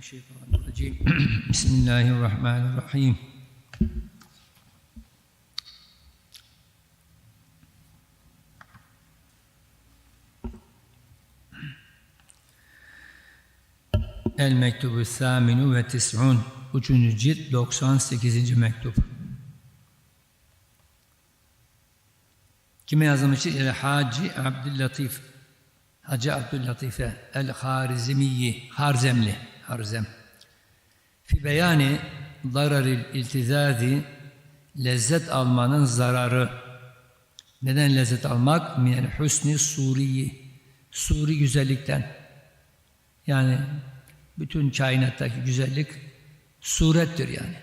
الشيطان الرجيم بسم الله الرحمن الرحيم El mektubu thaminu ve tis'un Üçüncü cilt 98. mektup Kime yazılmıştır? El Hacı Abdüllatif Hacı Abdüllatife El Harizmiyi Harzemli Harzem Fi beyani zararil iltizazi lezzet almanın zararı neden lezzet almak? Minel husni suriyi suri güzellikten yani bütün kainattaki güzellik surettir yani.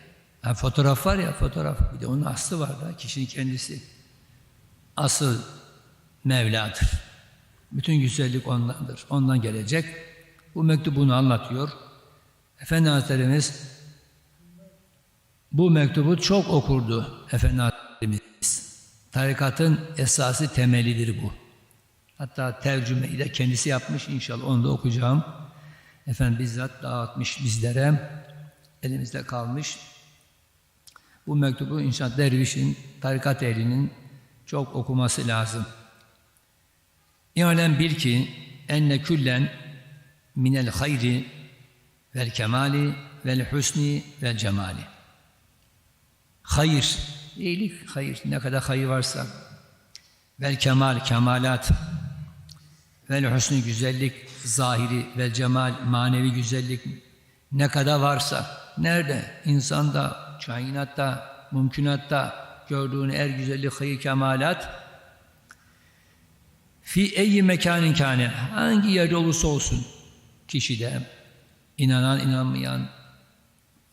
yani fotoğraf var ya fotoğraf bir de onun aslı var da kişinin kendisi asıl Mevla'dır. Bütün güzellik ondandır. Ondan gelecek. Bu mektubunu anlatıyor. Efendi Hazretlerimiz bu mektubu çok okurdu Efendi Hazretlerimiz. Tarikatın esası temelidir bu. Hatta tercümeyi de kendisi yapmış. İnşallah onu da okuyacağım. Efendim bizzat dağıtmış bizlere. Elimizde kalmış. Bu mektubu inşallah dervişin, tarikat ehlinin çok okuması lazım. İ'lem bil ki enne küllen minel hayri vel kemali vel husni vel cemali. Hayır, iyilik, hayır, ne kadar hayır varsa. Vel kemal, kemalat. Vel husni güzellik, zahiri. Vel cemal, manevi güzellik. Ne kadar varsa, nerede? İnsanda, kainatta, mümkünatta gördüğün er güzellik, hayır, kemalat. Fi eyyi mekanin kâne. Hangi yerde olursa olsun kişide inanan inanmayan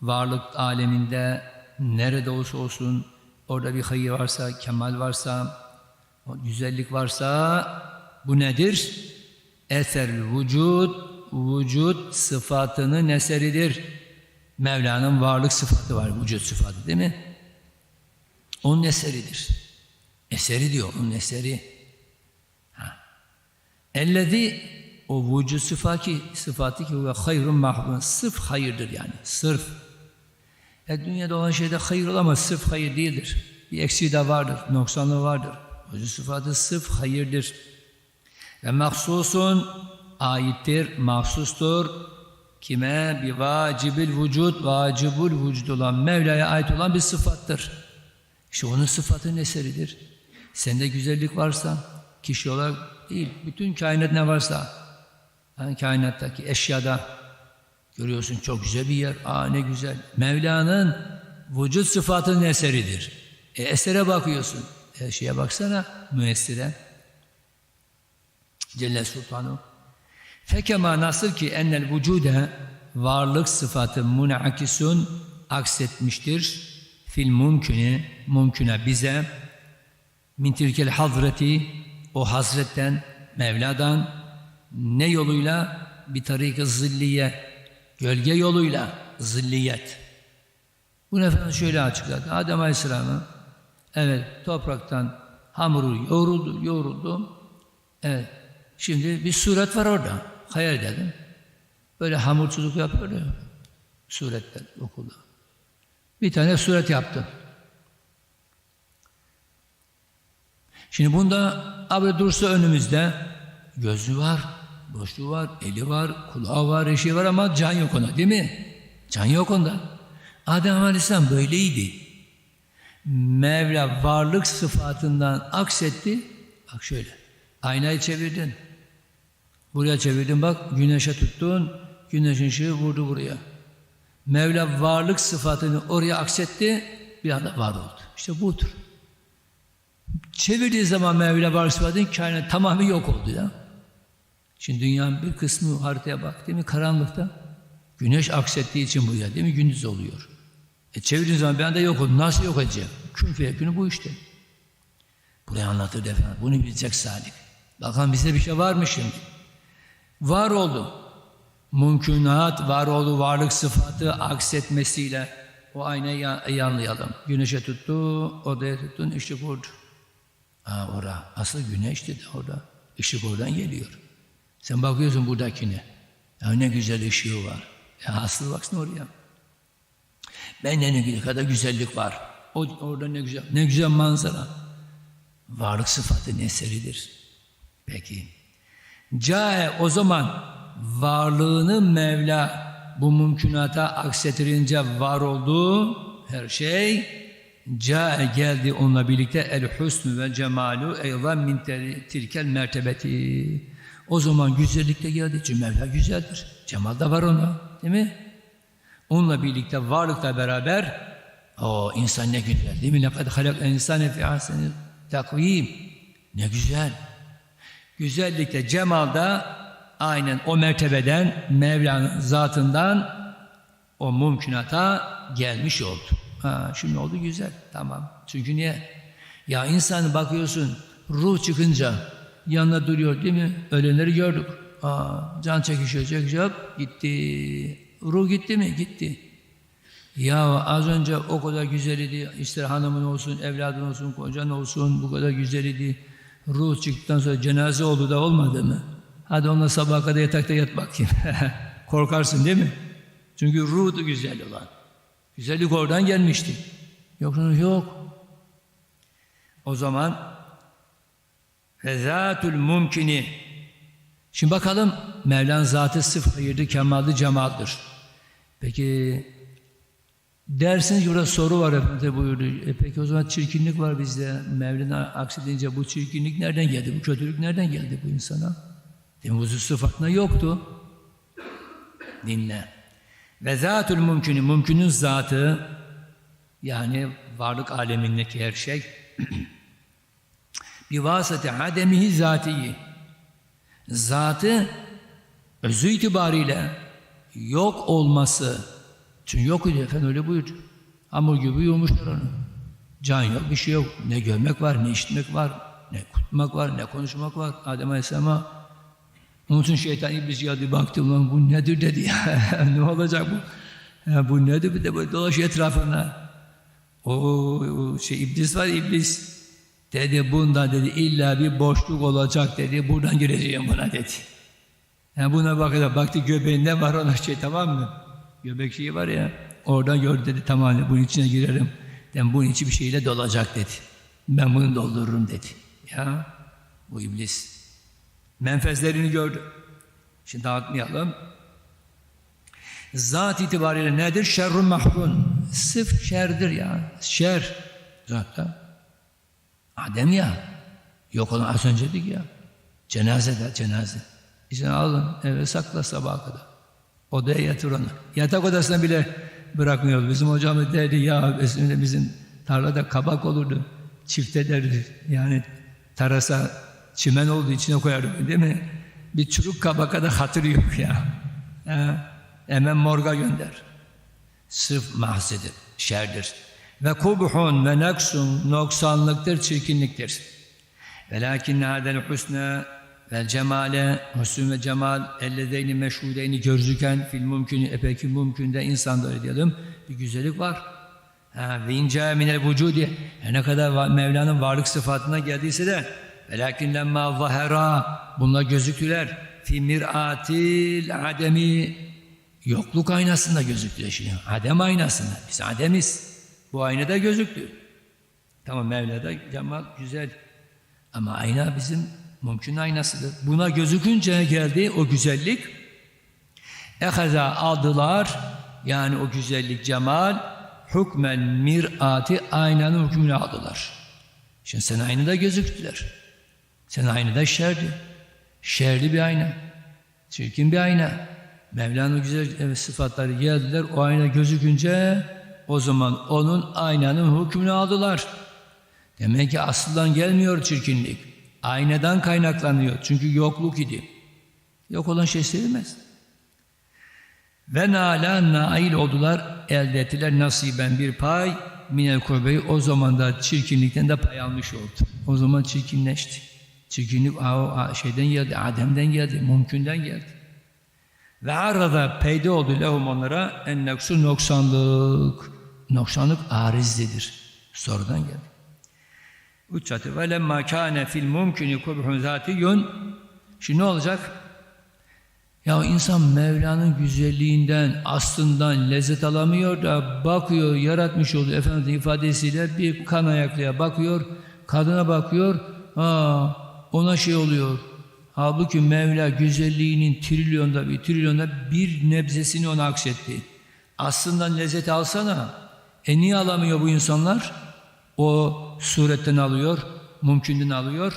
varlık aleminde nerede olursa olsun orada bir hayır varsa, kemal varsa, güzellik varsa bu nedir? Eser vücut, vücut sıfatının eseridir. Mevla'nın varlık sıfatı var, vücut sıfatı değil mi? Onun eseridir. Eseri diyor, onun eseri. Ellezî o vücut sıfatı, sıfatı ki ve hayrun mahvun. Sırf hayırdır yani. Sırf. E, dünyada olan şeyde hayır olamaz. Sırf hayır değildir. Bir eksiği de vardır. Noksanlığı vardır. Vücut sıfatı sırf hayırdır. Ve mahsusun aittir, mahsustur. Kime? Bir vacibil vücut, vacibul vücut olan, Mevla'ya ait olan bir sıfattır. İşte onun sıfatının eseridir. Sende güzellik varsa, kişi olarak değil, bütün kainat ne varsa, yani kainattaki eşyada görüyorsun çok güzel bir yer, aa ne güzel. Mevla'nın vücut sıfatının eseridir. E, esere bakıyorsun, e, şeye baksana, müessire. Celle Sultanu. Fekema nasıl ki ennel vücude varlık sıfatı munakisun aksetmiştir fil mümküne, mümküne bize min tilkel hazreti o hazretten, Mevla'dan ne yoluyla? Bir tarik-ı zilliye, gölge yoluyla zilliyet. Bunu Efendimiz şöyle açıkladı. Adem Aleyhisselam'ı evet topraktan hamuru yoğruldu, yoğruldu. Evet. Şimdi bir suret var orada. Hayal edelim. Böyle hamurçuluk yapıyor ya. Suretler okulda. Bir tane suret yaptı. Şimdi bunda abi dursa önümüzde gözü var, boşluğu var, eli var, kulağı var, eşi var ama can yok ona değil mi? Can yok onda. Adem Aleyhisselam böyleydi. Mevla varlık sıfatından aksetti. Bak şöyle. Aynayı çevirdin. Buraya çevirdin bak. Güneşe tuttun. Güneşin ışığı vurdu buraya. Mevla varlık sıfatını oraya aksetti. Bir anda var oldu. İşte budur. Çevirdiği zaman Mevla var sıfatının kainat tamamı yok oldu ya. Şimdi dünyanın bir kısmı haritaya bak değil mi karanlıkta. Güneş aksettiği için bu ya değil mi gündüz oluyor. E çevirdiği zaman bir anda yok oldu. Nasıl yok edecek? Kün feyekünü bu işte. Burayı anlatır efendim. Bunu bilecek Salih. Bakalım bizde bir şey var mı şimdi? Var oldu. Mümkünat, var oldu varlık sıfatı aksetmesiyle o aynayı iyi anlayalım. Güneşe tuttu, odaya tuttun, ışık vurdu. Ha ora, asıl güneşti de orada. Işık oradan geliyor. Sen bakıyorsun buradakine. Ya ne güzel ışığı var. Ya aslı baksana oraya. Bende ne kadar güzellik var. O, orada ne güzel, ne güzel manzara. Varlık sıfatın eseridir. Peki. Cae o zaman varlığını Mevla bu mümkünata aksetirince var olduğu her şey cae geldi onunla birlikte el husnü ve cemalu eyvan min tilkel mertebeti. O zaman güzellik de geldi. Çünkü Mevla güzeldir. Cemal da var ona. Değil mi? Onunla birlikte varlıkla beraber o insan ne güzel değil mi? Lekad halak insane fi ahseni takvim. Ne güzel. Güzellikte, cemalda aynen o mertebeden Mevla'nın zatından o mümkünata gelmiş oldu. Ha, şimdi oldu güzel. Tamam. Çünkü niye? Ya insan bakıyorsun ruh çıkınca yanına duruyor değil mi? Ölenleri gördük. Aa, can çekişiyor, çekişiyor. Gitti. Ruh gitti mi? Gitti. Ya az önce o kadar güzel idi. İster hanımın olsun, evladın olsun, kocan olsun bu kadar güzel idi. Ruh çıktıktan sonra cenaze oldu da olmadı mı? Hadi onunla sabaha kadar yatakta yat bakayım. Korkarsın değil mi? Çünkü ruh da güzel olan. Güzellik oradan gelmişti. Yoksa yok. O zaman Fezatul mümkini. Şimdi bakalım Mevlan zatı sıfır hayırlı kemallı cemaldir. Peki dersiniz burada soru var efendim buyurdu. E peki o zaman çirkinlik var bizde. Mevlana aksedince bu çirkinlik nereden geldi? Bu kötülük nereden geldi bu insana? Demin huzur sıfatına yoktu. Dinle. Ve zatül mümkünü, mümkünün zatı yani varlık alemindeki her şey bir vasıta ademihi zatiyi zatı özü itibariyle yok olması çünkü yok idi efendim öyle buyurdu. Hamur gibi yoğmuşlar onu. Can yok, bir şey yok. Ne görmek var, ne işitmek var, ne kutmak var, ne konuşmak var. Adem Aleyhisselam'a için şeytan iblis geldi baktı ulan bu nedir dedi ne olacak bu? Ya bu nedir bir de böyle dolaşıyor etrafına. O, o şey iblis var iblis. Dedi bunda dedi illa bir boşluk olacak dedi. Buradan gireceğim buna dedi. Yani buna bakıyor. Baktı göbeğinde var ona şey tamam mı? Göbek şeyi var ya. Oradan gördü dedi tamam bunun içine girerim. Ben bunun içi bir şeyle dolacak dedi. Ben bunu doldururum dedi. Ya bu iblis. Menfezlerini gördü. Şimdi dağıtmayalım. Zat itibariyle nedir? Şerrun mahfun. Sıf şerdir ya. Şer. Zaten. Adem ya. Yok olan az önce dedik ya. Cenazede cenaze. İşte alın eve sakla sabaha kadar. Odaya yatır onu. Yatak odasına bile bırakmıyor. Bizim hocamız derdi ya bizim, bizim tarlada kabak olurdu. Çift ederdi. Yani tarasa çimen olduğu içine koyardı değil mi? Bir çürük kabaka da hatırı yok ya. Ha, hemen morga gönder. Sırf mahzedir, şerdir. Ve kubhun ve neksun noksanlıktır, çirkinliktir. Velakin hadel husne vel cemale, husn ve cemal ellezeyni meşhudeyni gözüken fil mümkünü, epeki mümkünde insanda öyle diyelim, bir güzellik var. Ve ince minel vücudi, ne kadar Mevla'nın varlık sıfatına geldiyse de velakin lemma zahera, bunlar gözüktüler. Fi mir'atil ademi, yokluk aynasında gözüktü şimdi. Adem aynasında. Biz Ademiz. Bu aynada gözüktü. Tamam Mevla'da cemal güzel. Ama ayna bizim mümkün aynasıdır. Buna gözükünce geldi o güzellik. Ehaza aldılar. Yani o güzellik cemal hükmen mir'ati aynanın hükmünü aldılar. Şimdi sen aynada gözüktüler. Sen aynada şerdi. Şerli bir ayna. Çirkin bir ayna. Mevla'nın güzel sıfatları geldiler. O ayna gözükünce o zaman onun aynanın hükmünü aldılar. Demek ki aslından gelmiyor çirkinlik. Aynadan kaynaklanıyor. Çünkü yokluk idi. Yok olan şey sevilmez. Ve nala nail oldular, elde ettiler nasiben bir pay minel kurbeyi o zaman da çirkinlikten de pay almış oldu. O zaman çirkinleşti. Çirkinlik şeyden geldi, Adem'den geldi, mümkünden geldi. Ve arada peyde oldu lehum onlara en neksu noksanlık. Noksanlık arizlidir. Sonradan geldi. Üç satı. Ve lemma kâne fil mümkünü kubhun zatiyun. Şimdi ne olacak? Ya insan Mevla'nın güzelliğinden, aslından lezzet alamıyor da bakıyor, yaratmış olduğu Efendimiz'in ifadesiyle bir kan ayaklıya bakıyor, kadına bakıyor, aa, ona şey oluyor. Halbuki Mevla güzelliğinin trilyonda bir, trilyonda bir nebzesini ona aksetti. Aslından lezzet alsana. E niye alamıyor bu insanlar? O suretten alıyor, mümkünden alıyor.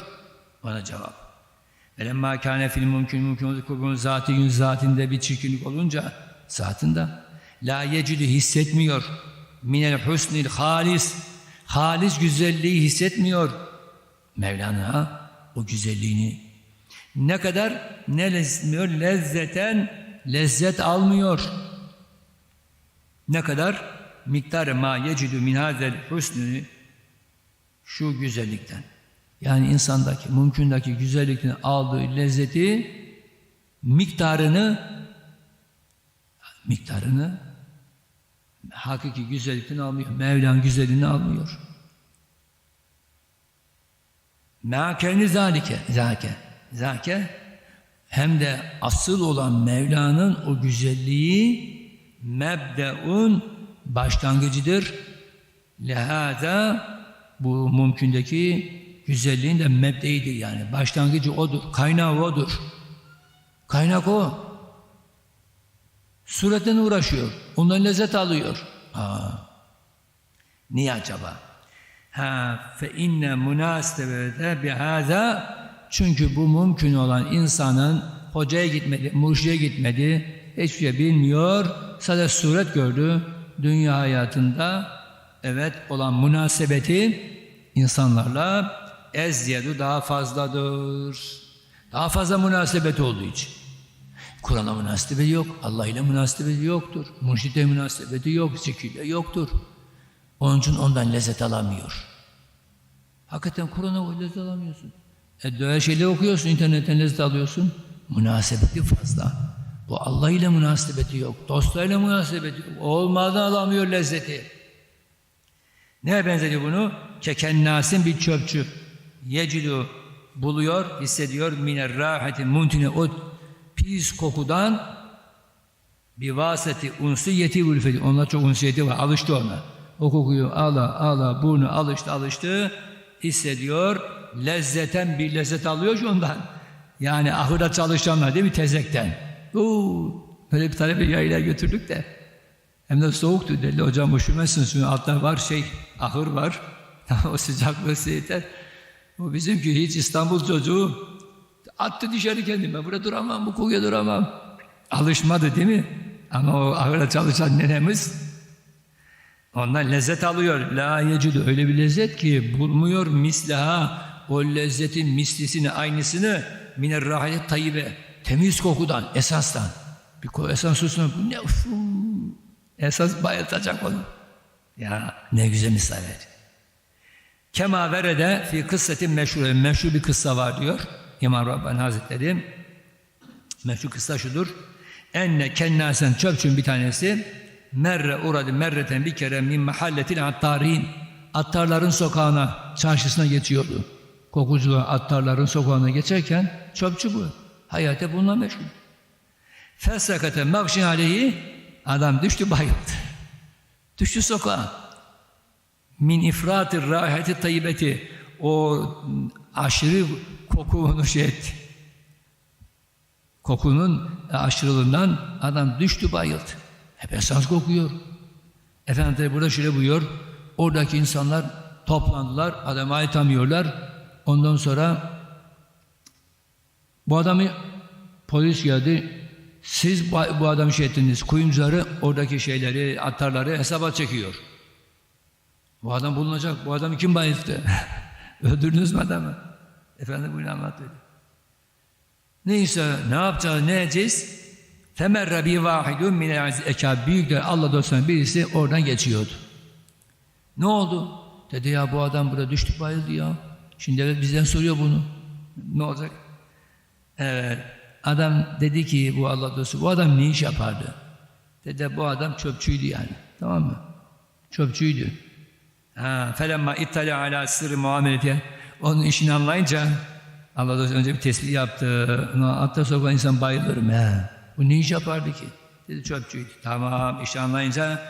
Bana cevap. Velemma kâne fil mümkün mümkün kurbanın zatı gün zatinde bir çirkinlik olunca zatında la yecidü hissetmiyor. Minel husnil halis halis güzelliği hissetmiyor. Mevlana o güzelliğini ne kadar ne lezzetmiyor lezzeten lezzet almıyor. Ne kadar miktarı ma yecidü min hazel husnü şu güzellikten. Yani insandaki, mümkündeki güzellikten aldığı lezzeti miktarını miktarını hakiki güzellikten almıyor. Mevlan güzelliğini almıyor. Mâkeni zâlike, zâke, zâke hem de asıl olan Mevla'nın o güzelliği mebdeun başlangıcıdır. Lehâzâ bu mümkündeki güzelliğin de mebdeidir yani. Başlangıcı odur, kaynağı odur. Kaynak o. Suretten uğraşıyor, ondan lezzet alıyor. Aa. Niye acaba? Ha fe inne münasebete bihaza çünkü bu mümkün olan insanın hocaya gitmedi, murşiye gitmedi, hiçbir şey bilmiyor, sadece suret gördü. Dünya hayatında evet olan münasebeti insanlarla ezyedu daha fazladır. Daha fazla münasebet olduğu için. Kur'an'a münasebeti yok, Allah ile münasebeti yoktur. Mürşide münasebeti yok, zikirle yoktur. Onun için ondan lezzet alamıyor. Hakikaten Kur'an'a lezzet alamıyorsun. E şeyler okuyorsun, internetten lezzet alıyorsun. Münasebeti fazla. Bu Allah ile münasebeti yok, dostlarıyla münasebeti yok. Olmadan alamıyor lezzeti. Neye benzetiyor bunu? Kekennasin bir çöpçü. Yecidu buluyor, hissediyor miner rahati muntine o pis kokudan bir vaseti unsiyeti ulfeti. Onlar çok unsiyeti var. Alıştı ona. O kokuyu ala ala burnu alıştı alıştı hissediyor. Lezzeten bir lezzet alıyor şu ondan. Yani ahırda çalışanlar değil mi tezekten. Oo, böyle bir tane bir yayla götürdük de. Hem de soğuktu dedi. Hocam üşümezsiniz. Çünkü altta var şey, ahır var. o sıcaklığı yeter. O bizimki hiç İstanbul çocuğu attı dışarı kendimi. Ben burada duramam, bu kokuya duramam. Alışmadı değil mi? Ama o ahırda çalışan nenemiz ondan lezzet alıyor. La yecidu öyle bir lezzet ki bulmuyor mislaha o lezzetin mislisini, aynısını miner rahayet tayyibe temiz kokudan, esastan. Bir ko esas susuna bu ne esas bayıltacak onu. Ya ne güzel misal ver. Kema verede fi kıssetin meşhur, meşhur bir kıssa var diyor İmam Rabbani Hazretleri. Meşhur kıssa şudur. Enne kennasen çöpçün bir tanesi merre uğradı merreten bir kere min mahalletil attarin attarların sokağına, çarşısına geçiyordu. Kokucular attarların sokağına geçerken çöpçü bu. Hayata bununla meşgul. Fesakate makşin aleyhi adam düştü bayıldı. Düştü sokağa. Min ifratir rahati tayyibeti o aşırı kokunu şey etti. Kokunun aşırılığından adam düştü bayıldı. Hep esas kokuyor. Efendimiz burada şöyle buyuruyor. Oradaki insanlar toplandılar. Adamı ayıtamıyorlar. Ondan sonra bu adamı polis geldi. Siz bu adamı şey ettiniz. Kuyumcuları oradaki şeyleri, attarları hesaba çekiyor. Bu adam bulunacak. Bu adamı kim bayılttı? Öldürdünüz mü adamı? Efendim bunu anlat dedi. Neyse ne yapacağız, ne edeceğiz? Temerre bi vahidun min ekab büyükler Allah dostlarından birisi oradan geçiyordu. Ne oldu? Dedi ya bu adam burada düştü bayıldı ya. Şimdi bizden soruyor bunu. Ne olacak? Evet. Adam dedi ki bu Allah dostu bu adam ne iş yapardı? Dedi bu adam çöpçüydü yani. Tamam mı? Çöpçüydü. Ha, felemma ittala ala sırrı muameleti. Onun işini anlayınca Allah dostu önce bir tespit yaptı. Hatta sokan insan bayılır mı? He. Bu ne iş yapardı ki? Dedi çöpçüydü. Tamam işte anlayınca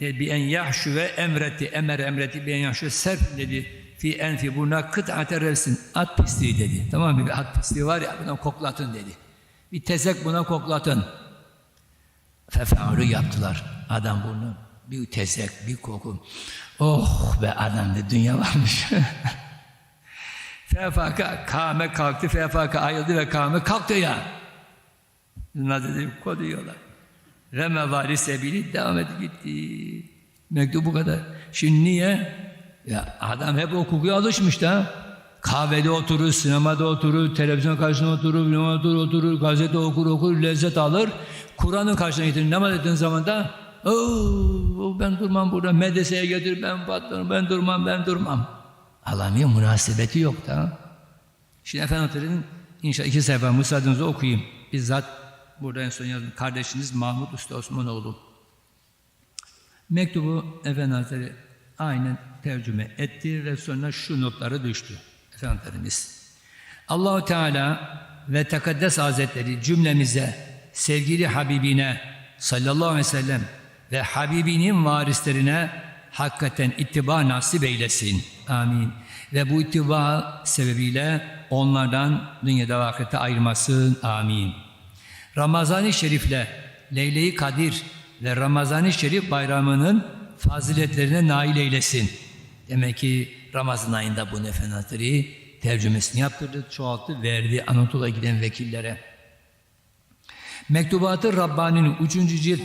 dedi, bir en yahşu ve emretti. Emer emretti bir en yahşu serp dedi. Fi enfi buna kıt'ate revsin. At pisliği dedi. Tamam mı? Bir at pisliği var ya buna koklatın dedi. Bir tezek buna koklatın. Fefe'alu yaptılar. Adam bunu bir tezek, bir koku. Oh be adam de dünya varmış. Fefaka kâme kalktı, fefaka ayıldı ve kâme kalktı ya. Bunlar dedi koduyorlar. Reme vali sebili devam edip gitti. Mektup bu kadar. Şimdi niye? Ya adam hep o kokuya alışmış da. Kahvede oturur, sinemada oturur, televizyon karşısında oturur, bilmem oturur, oturur, gazete okur okur, lezzet alır. Kur'an'ın karşısına getirir. Namaz ettiğin zaman da ben durmam burada, medreseye getir, ben patlarım, ben durmam, ben durmam. Alamıyor, münasebeti yok da. Şimdi Efendi Hazretleri'nin inşallah iki sayfa müsaadenizle okuyayım. Bizzat burada en son yazdım. Kardeşiniz Mahmut Usta Osmanoğlu. Mektubu Efendi Hazretleri aynen tercüme etti sonra şu notları düştü. Efendimiz. Allahu Teala ve Tekaddes Hazretleri cümlemize sevgili Habibine sallallahu aleyhi ve sellem ve Habibinin varislerine hakikaten ittiba nasip eylesin. Amin. Ve bu ittiba sebebiyle onlardan dünyada ve ahirette ayırmasın. Amin. Ramazan-ı Şerif'le Leyle-i Kadir ve Ramazan-ı Şerif bayramının faziletlerine nail eylesin. Demek ki Ramazan ayında bu Efendi Hazretleri tercümesini yaptırdı, çoğalttı, verdi Anadolu'ya giden vekillere. Mektubatı Rabbani'nin 3. cilt,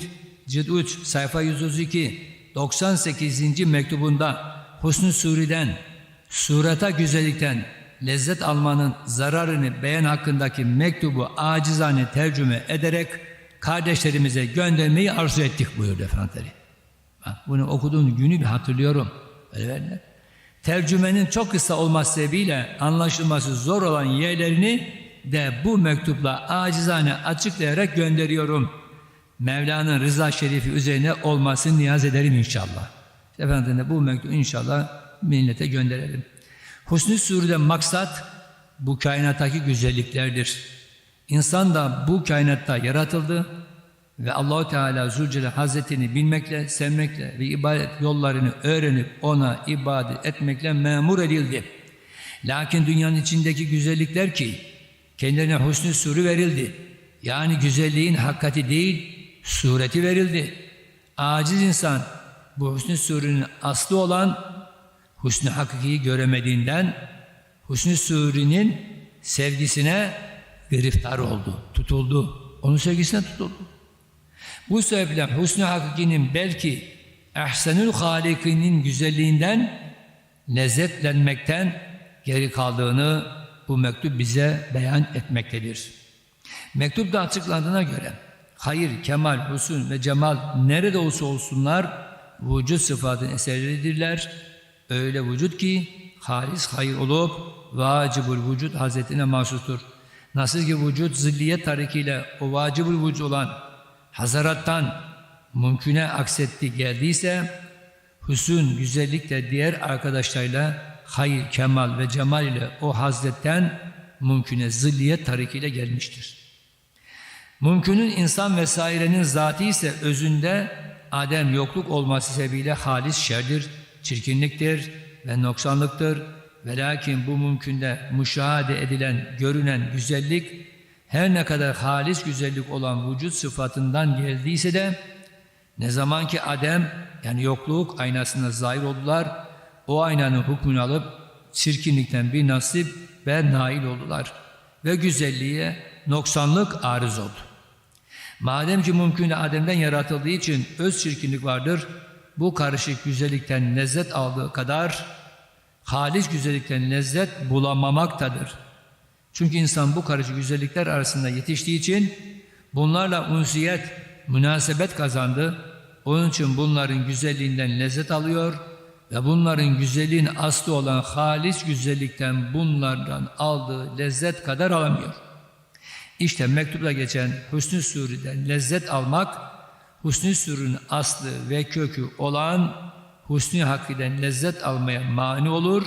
cilt 3, sayfa 132, 98. mektubunda Husn-ı Suri'den, surata güzellikten lezzet almanın zararını beyan hakkındaki mektubu acizane tercüme ederek kardeşlerimize göndermeyi arzu ettik buyurdu Efendimiz. Bunu okuduğum günü bir hatırlıyorum. Öyle. Tercümenin çok kısa olması sebebiyle anlaşılması zor olan yerlerini de bu mektupla acizane açıklayarak gönderiyorum. Mevla'nın rıza şerifi üzerine olmasını niyaz ederim inşallah. Efendim de bu mektubu inşallah millete gönderelim. Husnü Suri'de maksat bu kainattaki güzelliklerdir. İnsan da bu kainatta yaratıldı ve Allahu Teala Zülcelal Hazretini bilmekle, sevmekle ve ibadet yollarını öğrenip ona ibadet etmekle memur edildi. Lakin dünyanın içindeki güzellikler ki kendilerine husnü suru verildi. Yani güzelliğin hakikati değil, sureti verildi. Aciz insan bu husnü surunun aslı olan husnü hakikiyi göremediğinden husnü surinin sevgisine giriftar oldu, tutuldu. Onun sevgisine tutuldu. Bu sebeple husnü hakikinin belki ehsenül halikinin güzelliğinden lezzetlenmekten geri kaldığını bu mektup bize beyan etmektedir. Mektupta açıklandığına göre hayır, kemal, husun ve cemal nerede olsa olsunlar vücut sıfatın eserleridirler. Öyle vücut ki halis hayır olup vacibul vücut Hazretine mahsustur. Nasıl ki vücut zilliyet tarikiyle o vacibul vücut olan hazarattan mümküne aksetti geldiyse hüsün, güzellik de diğer arkadaşlarıyla hayır, kemal ve cemal ile o hazretten mümküne zilliyet tarikiyle gelmiştir. Mümkünün insan vesairenin zatı ise özünde adem yokluk olması sebebiyle halis şerdir, çirkinliktir ve noksanlıktır. Ve lakin bu mümkünde müşahede edilen, görünen güzellik her ne kadar halis güzellik olan vücut sıfatından geldiyse de ne zaman ki Adem yani yokluk aynasında zahir oldular, o aynanın hükmünü alıp çirkinlikten bir nasip ve nail oldular. Ve güzelliğe noksanlık arız oldu. Madem ki mümkün Adem'den yaratıldığı için öz çirkinlik vardır, bu karışık güzellikten lezzet aldığı kadar halis güzellikten lezzet bulamamaktadır. Çünkü insan bu karışık güzellikler arasında yetiştiği için bunlarla unsiyet, münasebet kazandı. Onun için bunların güzelliğinden lezzet alıyor ve bunların güzelliğin aslı olan halis güzellikten bunlardan aldığı lezzet kadar alamıyor. İşte mektupta geçen Hüsnü Suri'den lezzet almak, Hüsnü Suri'nin aslı ve kökü olan Hüsnü Hakkı'den lezzet almaya mani olur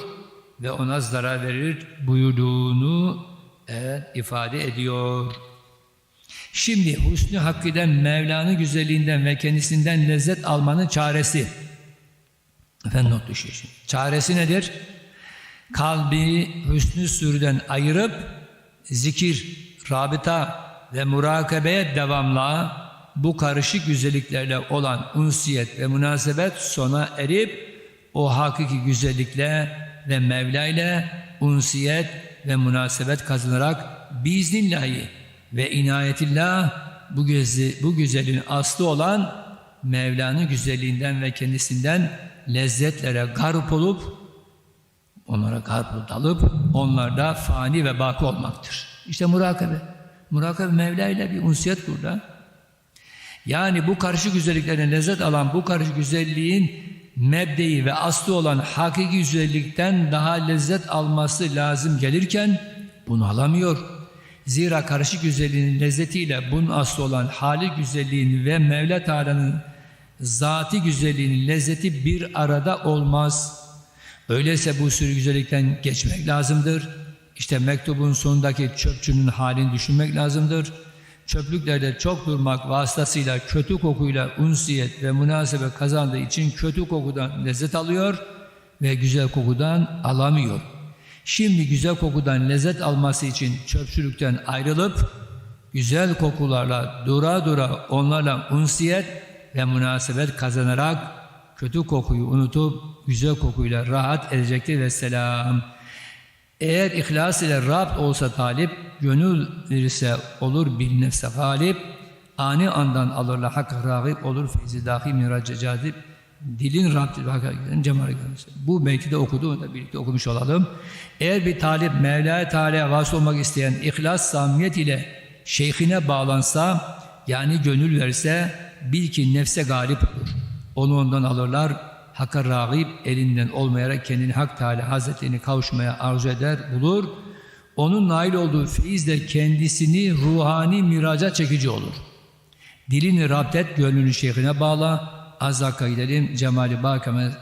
ve ona zarar verir buyurduğunu evet, ifade ediyor. Şimdi husnü hakkiden, Mevla'nın güzelliğinden ve kendisinden lezzet almanın çaresi. Efendim not düşüyor şimdi. Çaresi nedir? Kalbi hüsnü sürüden ayırıp zikir, rabıta ve murakabeye devamla bu karışık güzelliklerle olan unsiyet ve münasebet sona erip o hakiki güzellikle ve Mevla ile unsiyet ve münasebet kazanarak biiznillahı ve inayetillah bu, gözü, bu güzelliğin aslı olan Mevla'nın güzelliğinden ve kendisinden lezzetlere garip olup onlara garip dalıp onlarda fani ve baki olmaktır. İşte murakabe. Murakabe Mevla ile bir unsiyet burada. Yani bu karışık güzelliklerine lezzet alan bu karışık güzelliğin mebdeyi ve aslı olan hakiki güzellikten daha lezzet alması lazım gelirken bunu alamıyor. Zira karışık güzelliğin lezzetiyle bunun aslı olan hali güzelliğin ve Mevla Teala'nın zati güzelliğinin lezzeti bir arada olmaz. Öyleyse bu sürü güzellikten geçmek lazımdır. İşte mektubun sonundaki çöpçünün halini düşünmek lazımdır. Çöplüklerde çok durmak vasıtasıyla kötü kokuyla unsiyet ve münasebe kazandığı için kötü kokudan lezzet alıyor ve güzel kokudan alamıyor. Şimdi güzel kokudan lezzet alması için çöpçülükten ayrılıp güzel kokularla dura dura onlarla unsiyet ve münasebet kazanarak kötü kokuyu unutup güzel kokuyla rahat edecektir ve selam. Eğer ihlas ile Rab olsa talip, gönül verirse olur bil nefse galip, ani andan alırla hak rağib olur feyzi dahi miracı cazip, dilin Rab'dir hakka giden cemale görürse. Bu beyti de okudu, onu da birlikte okumuş olalım. Eğer bir talip Mevla Teala'ya vasıl olmak isteyen ihlas samimiyet ile şeyhine bağlansa, yani gönül verse, bil ki nefse galip olur. Onu ondan alırlar, Hakka rağib elinden olmayarak kendini Hak Teala Hazretlerini kavuşmaya arzu eder, bulur. Onun nail olduğu feyizle kendisini ruhani miraca çekici olur. Dilini rapt et, gönlünü şeyhine bağla. Az dakika gidelim, cemali bağ kemal,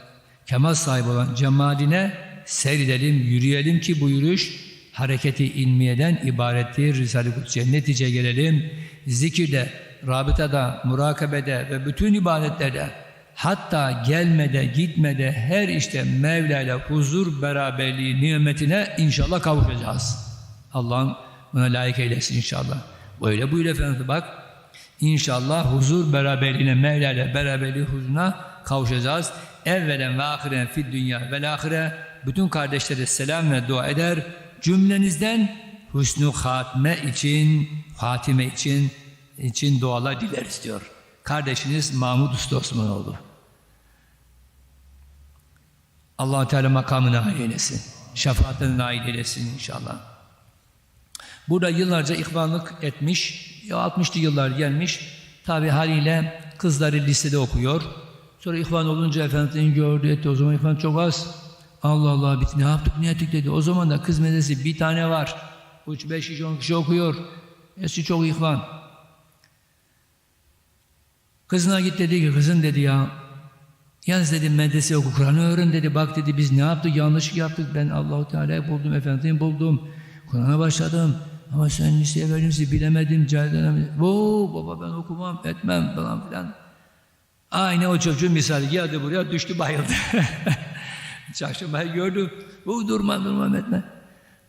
kemal sahibi olan cemaline seyredelim, yürüyelim ki bu yürüyüş hareketi ilmiyeden ibarettir. Risale-i Kutsi'ye netice gelelim. Zikirde, rabıtada, murakabede ve bütün ibadetlerde Hatta gelmede, gitmede her işte Mevla ile huzur beraberliği nimetine inşallah kavuşacağız. Allah'ın buna layık eylesin inşallah. Böyle buyur efendim bak. İnşallah huzur beraberliğine, Mevla ile beraberliği huzuruna kavuşacağız. Evvelen ve ahiren fid dünya ve ahire bütün kardeşlere selam ve dua eder. Cümlenizden husnu hatme için, hatime için için dualar dileriz diyor. Kardeşiniz Mahmud Usta Osmanoğlu. Allah Teala makamına nail eylesin. Şefaatine nail eylesin inşallah. Burada yıllarca ihvanlık etmiş, 60'lı yıllar gelmiş. Tabi haliyle kızları lisede okuyor. Sonra ihvan olunca efendinin gördü etti. O zaman ihvan çok az. Allah Allah biz ne yaptık ne ettik dedi. O zaman da kız medresi bir tane var. Üç beş kişi on kişi okuyor. Eski çok ihvan. Kızına git dedi ki kızım dedi ya Yalnız dedi medrese oku, Kur'an'ı öğren dedi. Bak dedi biz ne yaptık, yanlış yaptık. Ben Allahu Teala'yı buldum, Efendim'i buldum. Kur'an'a başladım. Ama sen liseye verimsi bilemedim, cahil Oo baba ben okumam, etmem falan filan. Aynı o çocuğun misali geldi buraya, düştü bayıldı. Çarşambayı gördü. Bu durma durma etme.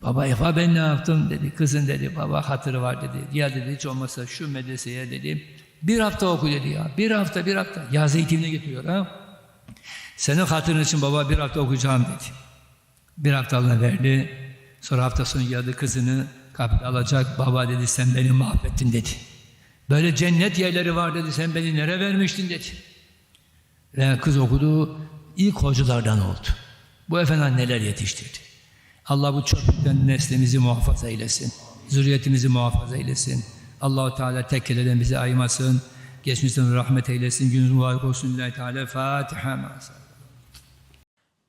Baba Efa ben ne yaptım dedi. Kızın dedi baba hatırı var dedi. Gel dedi hiç olmazsa şu medreseye dedi. Bir hafta oku dedi ya. Bir hafta bir hafta. Yaz eğitimine getiriyor ha. Senin hatırın için baba bir hafta okuyacağım dedi. Bir haftalığına verdi. Sonra hafta sonu geldi kızını kapıda alacak. Baba dedi sen beni mahvettin dedi. Böyle cennet yerleri var dedi. Sen beni nere vermiştin dedi. Ve kız okudu. ilk hocalardan oldu. Bu efendim neler yetiştirdi. Allah bu çöplükten neslimizi muhafaza eylesin. Zürriyetimizi muhafaza eylesin. Allahu Teala tekkeleden bizi aymasın. Geçmişten rahmet eylesin. Günümüz mübarek olsun. Lillahi Teala Fatiha.